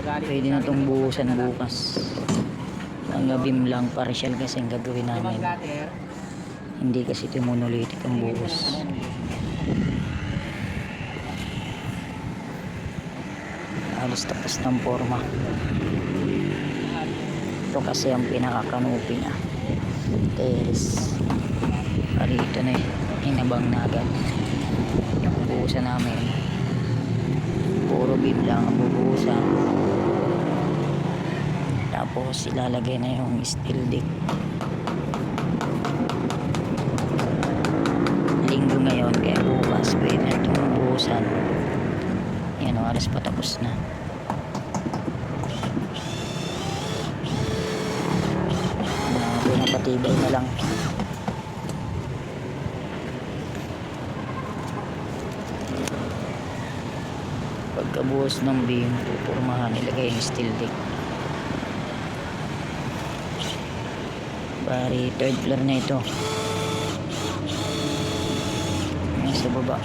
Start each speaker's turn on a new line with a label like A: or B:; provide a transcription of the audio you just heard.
A: Pwede na itong buhusan bukas. Ang gabim lang, partial kasi ang gagawin namin. Hindi kasi ito monolithic ang buhos. Halos tapos ng forma. Ito kasi ang pinakakanupi niya. Teres. Parito na eh. Hinabang na agad. Buhusan namin. Beam lang ang bubuhusan. Tapos ilalagay na yung steel dick. Linggo ngayon kaya bukas pwede na itong buhusan. Yan o, alas patapos na. Uh, pinapatibay na lang. Pagkabuhos ng beam, pupurmahan, ilagay yung steel dick. Bari, third floor na ito. Yan sa baba.